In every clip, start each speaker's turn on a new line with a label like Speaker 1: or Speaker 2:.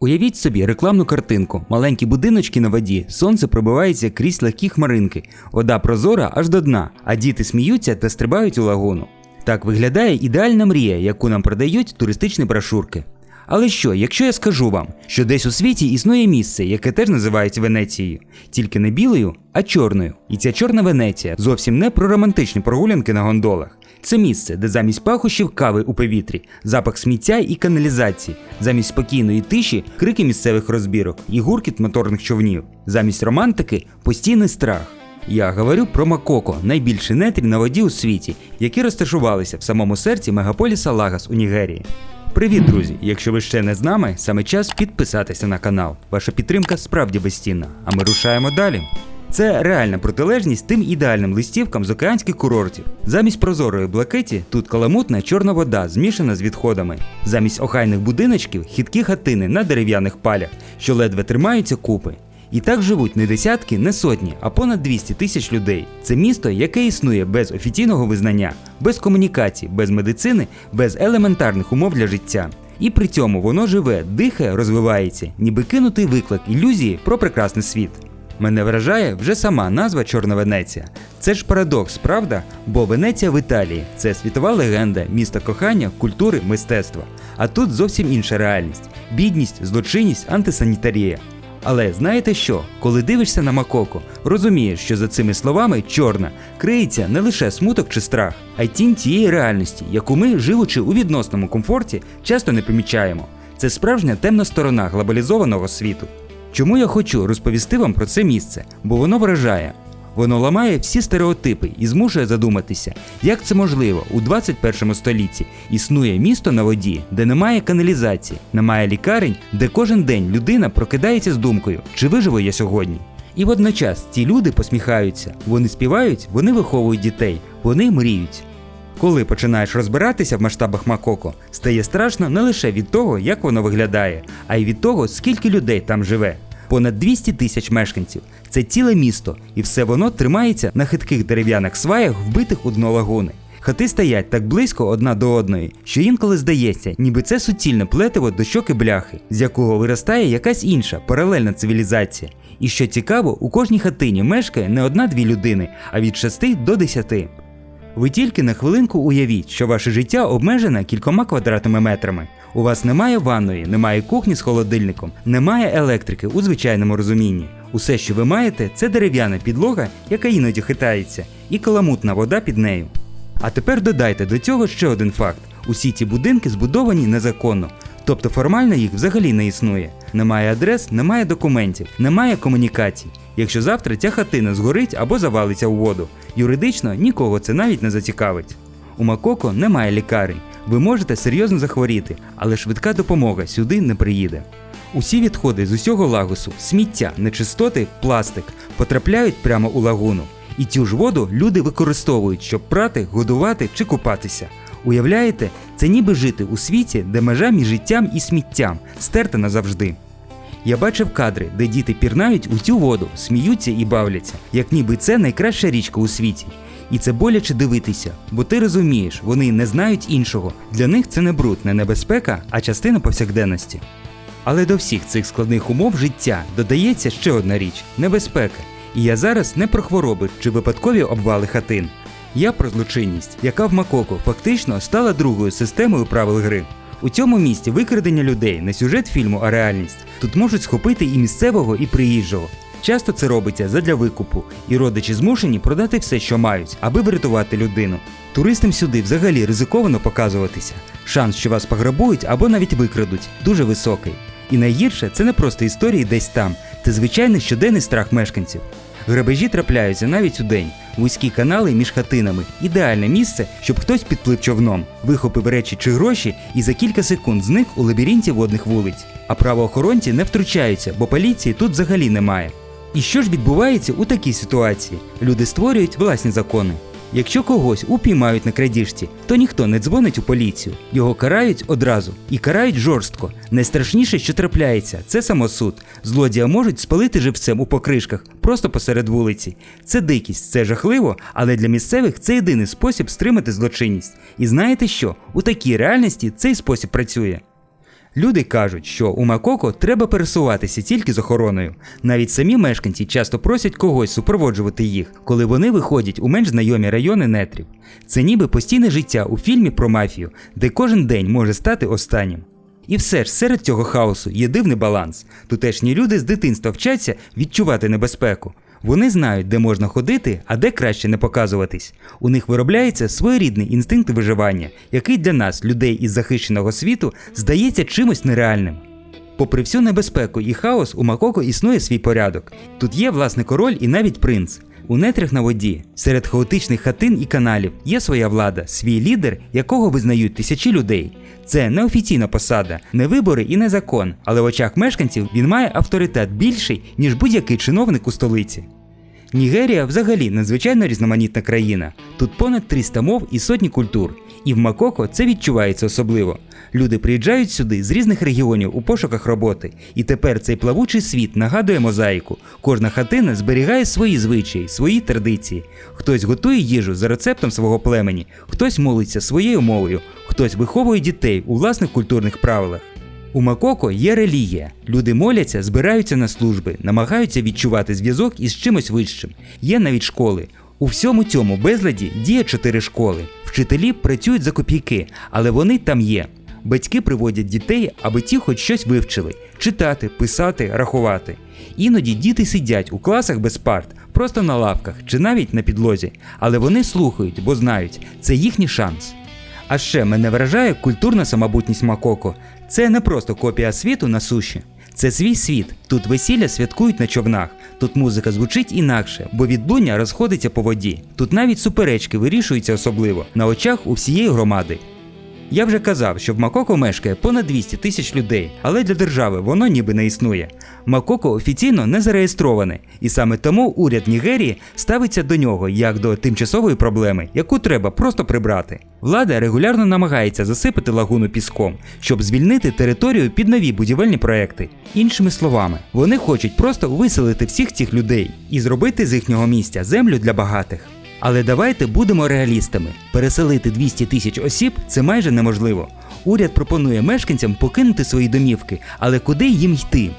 Speaker 1: Уявіть собі рекламну картинку, маленькі будиночки на воді, сонце пробивається крізь легкі хмаринки, вода прозора аж до дна, а діти сміються та стрибають у лагуну. Так виглядає ідеальна мрія, яку нам продають туристичні брошурки. Але що, якщо я скажу вам, що десь у світі існує місце, яке теж називають Венецією, тільки не білою, а чорною. І ця чорна Венеція зовсім не про романтичні прогулянки на гондолах. Це місце, де замість пахощів кави у повітрі, запах сміття і каналізації, замість спокійної тиші крики місцевих розбірок і гуркіт моторних човнів, замість романтики постійний страх. Я говорю про Макоко, найбільший нетрі на воді у світі, які розташувалися в самому серці мегаполіса Лагас у Нігерії. Привіт, друзі! Якщо ви ще не з нами, саме час підписатися на канал. Ваша підтримка справді безцінна. А ми рушаємо далі. Це реальна протилежність тим ідеальним листівкам з океанських курортів. Замість прозорої блакиті тут каламутна чорна вода, змішана з відходами. Замість охайних будиночків хиткі хатини на дерев'яних палях, що ледве тримаються купи. І так живуть не десятки, не сотні, а понад 200 тисяч людей. Це місто, яке існує без офіційного визнання, без комунікацій, без медицини, без елементарних умов для життя. І при цьому воно живе, дихає, розвивається, ніби кинутий виклик ілюзії про прекрасний світ. Мене вражає вже сама назва Чорна Венеція. Це ж парадокс, правда? Бо Венеція в Італії це світова легенда, місто кохання, культури, мистецтва. А тут зовсім інша реальність: бідність, злочинність, антисанітарія. Але знаєте що? Коли дивишся на Макоко, розумієш, що за цими словами чорна криється не лише смуток чи страх, а й тінь тієї реальності, яку ми, живучи у відносному комфорті, часто не помічаємо. Це справжня темна сторона глобалізованого світу. Чому я хочу розповісти вам про це місце? Бо воно вражає. Воно ламає всі стереотипи і змушує задуматися, як це можливо у 21 столітті існує місто на воді, де немає каналізації, немає лікарень, де кожен день людина прокидається з думкою, чи виживу я сьогодні. І водночас ці люди посміхаються, вони співають, вони виховують дітей, вони мріють. Коли починаєш розбиратися в масштабах Макоко, стає страшно не лише від того, як воно виглядає, а й від того, скільки людей там живе. Понад 200 тисяч мешканців. Це ціле місто, і все воно тримається на хитких дерев'яних сваях, вбитих у дно лагуни. Хати стоять так близько одна до одної, що інколи здається, ніби це суцільне плетиво до щоки бляхи, з якого виростає якась інша паралельна цивілізація. І що цікаво, у кожній хатині мешкає не одна-дві людини, а від 6 до 10. Ви тільки на хвилинку уявіть, що ваше життя обмежене кількома квадратними метрами. У вас немає ванної, немає кухні з холодильником, немає електрики у звичайному розумінні. Усе, що ви маєте, це дерев'яна підлога, яка іноді хитається, і каламутна вода під нею. А тепер додайте до цього ще один факт: усі ці будинки збудовані незаконно, тобто формально їх взагалі не існує. Немає адрес, немає документів, немає комунікацій. Якщо завтра ця хатина згорить або завалиться у воду, юридично нікого це навіть не зацікавить. У Макоко немає лікарень. Ви можете серйозно захворіти, але швидка допомога сюди не приїде. Усі відходи з усього лагусу, сміття, нечистоти, пластик потрапляють прямо у лагуну. І цю ж воду люди використовують, щоб прати, годувати чи купатися. Уявляєте, це ніби жити у світі, де межа між життям і сміттям стерта назавжди. Я бачив кадри, де діти пірнають у цю воду, сміються і бавляться, як ніби це найкраща річка у світі. І це боляче дивитися, бо ти розумієш, вони не знають іншого. Для них це не бруд, не небезпека, а частина повсякденності. Але до всіх цих складних умов життя додається ще одна річ небезпека. І я зараз не про хвороби чи випадкові обвали хатин. Я про злочинність, яка в Макоко фактично стала другою системою правил гри. У цьому місті викрадення людей не сюжет фільму, а реальність. Тут можуть схопити і місцевого, і приїжджого. Часто це робиться задля викупу, і родичі змушені продати все, що мають, аби врятувати людину. Туристам сюди взагалі ризиковано показуватися. Шанс, що вас пограбують або навіть викрадуть, дуже високий. І найгірше це не просто історії десь там, це звичайний щоденний страх мешканців. Грабежі трапляються навіть у день. Вузькі канали між хатинами ідеальне місце, щоб хтось підплив човном, вихопив речі чи гроші і за кілька секунд зник у лабіринті водних вулиць. А правоохоронці не втручаються, бо поліції тут взагалі немає. І що ж відбувається у такій ситуації? Люди створюють власні закони. Якщо когось упіймають на крадіжці, то ніхто не дзвонить у поліцію. Його карають одразу і карають жорстко. Найстрашніше, що трапляється, це самосуд. Злодія можуть спалити живцем у покришках просто посеред вулиці. Це дикість, це жахливо, але для місцевих це єдиний спосіб стримати злочинність. І знаєте що? У такій реальності цей спосіб працює. Люди кажуть, що у Макоко треба пересуватися тільки з охороною. Навіть самі мешканці часто просять когось супроводжувати їх, коли вони виходять у менш знайомі райони нетрів. Це ніби постійне життя у фільмі про мафію, де кожен день може стати останнім. І все ж серед цього хаосу є дивний баланс. Тутешні люди з дитинства вчаться відчувати небезпеку. Вони знають, де можна ходити, а де краще не показуватись. У них виробляється своєрідний інстинкт виживання, який для нас, людей із захищеного світу, здається чимось нереальним. Попри всю небезпеку і хаос, у Макоко існує свій порядок. Тут є власне король і навіть принц. У нетрях на воді, серед хаотичних хатин і каналів, є своя влада, свій лідер, якого визнають тисячі людей. Це неофіційна посада, не вибори і не закон, але в очах мешканців він має авторитет більший, ніж будь-який чиновник у столиці. Нігерія взагалі надзвичайно різноманітна країна. Тут понад 300 мов і сотні культур. І в Макоко це відчувається особливо. Люди приїжджають сюди з різних регіонів у пошуках роботи, і тепер цей плавучий світ нагадує мозаїку. Кожна хатина зберігає свої звичаї, свої традиції. Хтось готує їжу за рецептом свого племені, хтось молиться своєю мовою, хтось виховує дітей у власних культурних правилах. У Макоко є релігія. Люди моляться, збираються на служби, намагаються відчувати зв'язок із чимось вищим. Є навіть школи. У всьому цьому безладі діє чотири школи. Вчителі працюють за копійки, але вони там є. Батьки приводять дітей, аби ті хоч щось вивчили читати, писати, рахувати. Іноді діти сидять у класах без парт, просто на лавках чи навіть на підлозі, але вони слухають, бо знають, це їхній шанс. А ще мене вражає культурна самобутність Макоко. Це не просто копія світу на суші. Це свій світ. Тут весілля святкують на човнах, тут музика звучить інакше, бо відлуння розходиться по воді. Тут навіть суперечки вирішуються особливо на очах у всієї громади. Я вже казав, що в Макоко мешкає понад 200 тисяч людей, але для держави воно ніби не існує. Макоко офіційно не зареєстроване, і саме тому уряд Нігерії ставиться до нього як до тимчасової проблеми, яку треба просто прибрати. Влада регулярно намагається засипати лагуну піском, щоб звільнити територію під нові будівельні проекти. Іншими словами, вони хочуть просто виселити всіх цих людей і зробити з їхнього місця землю для багатих. Але давайте будемо реалістами. Переселити 200 тисяч осіб це майже неможливо. Уряд пропонує мешканцям покинути свої домівки, але куди їм йти?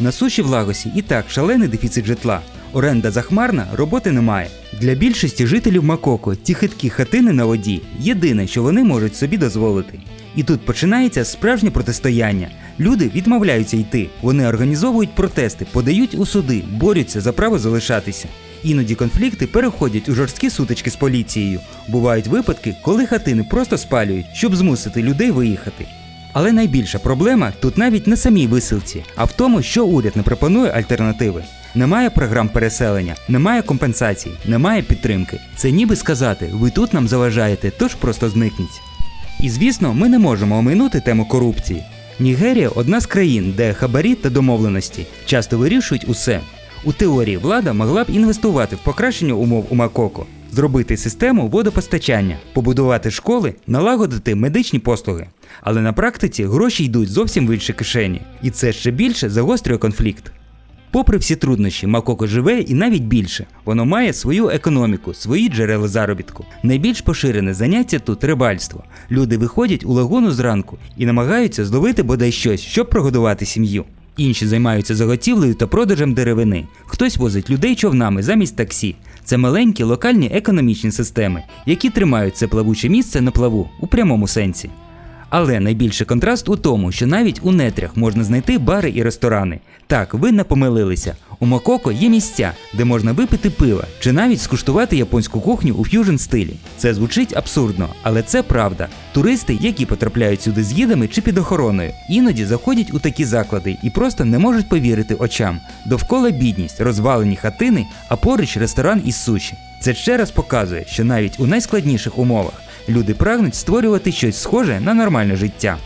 Speaker 1: На суші в Лагосі і так шалений дефіцит житла. Оренда захмарна, роботи немає. Для більшості жителів Макоко ті хиткі хатини на воді єдине, що вони можуть собі дозволити. І тут починається справжнє протистояння. Люди відмовляються йти, вони організовують протести, подають у суди, борються за право залишатися. Іноді конфлікти переходять у жорсткі сутички з поліцією. Бувають випадки, коли хатини просто спалюють, щоб змусити людей виїхати. Але найбільша проблема тут навіть не самій висилці, а в тому, що уряд не пропонує альтернативи. Немає програм переселення, немає компенсацій, немає підтримки. Це ніби сказати, ви тут нам заважаєте, тож просто зникніть. І звісно, ми не можемо оминути тему корупції. Нігерія одна з країн, де хабарі та домовленості часто вирішують усе. У теорії влада могла б інвестувати в покращення умов у Макоко, зробити систему водопостачання, побудувати школи, налагодити медичні послуги. Але на практиці гроші йдуть зовсім в інші кишені, і це ще більше загострює конфлікт. Попри всі труднощі, Макоко живе і навіть більше. Воно має свою економіку, свої джерела заробітку. Найбільш поширене заняття тут рибальство. Люди виходять у лагуну зранку і намагаються зловити бодай щось, щоб прогодувати сім'ю. Інші займаються заготівлею та продажем деревини. Хтось возить людей човнами замість таксі. Це маленькі локальні економічні системи, які тримають це плавуче місце на плаву у прямому сенсі. Але найбільший контраст у тому, що навіть у нетрях можна знайти бари і ресторани. Так, ви не помилилися. У Макоко є місця, де можна випити пива чи навіть скуштувати японську кухню у ф'южн стилі. Це звучить абсурдно, але це правда. Туристи, які потрапляють сюди з гідами чи під охороною, іноді заходять у такі заклади і просто не можуть повірити очам. Довкола бідність, розвалені хатини, а поруч ресторан із суші. Це ще раз показує, що навіть у найскладніших умовах люди прагнуть створювати щось схоже на нормальне життя.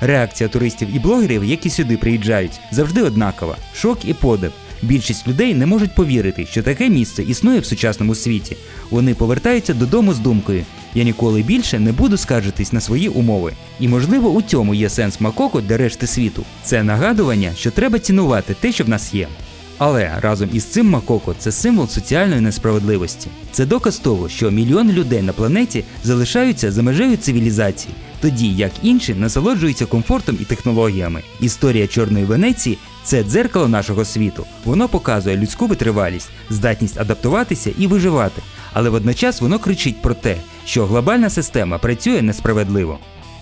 Speaker 1: Реакція туристів і блогерів, які сюди приїжджають, завжди однакова: шок і подив. Більшість людей не можуть повірити, що таке місце існує в сучасному світі. Вони повертаються додому з думкою: я ніколи більше не буду скаржитись на свої умови. І можливо у цьому є сенс Макоко для решти світу. Це нагадування, що треба цінувати те, що в нас є. Але разом із цим Макоко це символ соціальної несправедливості. Це доказ того, що мільйони людей на планеті залишаються за межею цивілізації, тоді як інші насолоджуються комфортом і технологіями. Історія Чорної Венеції це дзеркало нашого світу. Воно показує людську витривалість, здатність адаптуватися і виживати. Але водночас воно кричить про те, що глобальна система працює несправедливо.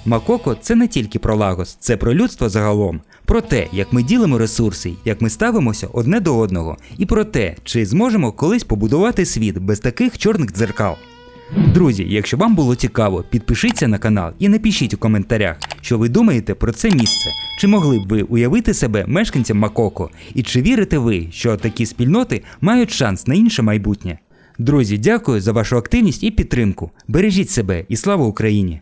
Speaker 1: Макоко це не тільки про Лагос, це про людство загалом, про те, як ми ділимо ресурси, як ми ставимося одне до одного, і про те, чи зможемо колись побудувати світ без таких чорних дзеркал. Друзі, якщо вам було цікаво, підпишіться на канал і напишіть у коментарях, що ви думаєте про це місце. Чи могли б ви уявити себе мешканцем Макоко? І чи вірите ви, що такі спільноти мають шанс на інше майбутнє? Друзі, дякую за вашу активність і підтримку. Бережіть себе і слава Україні!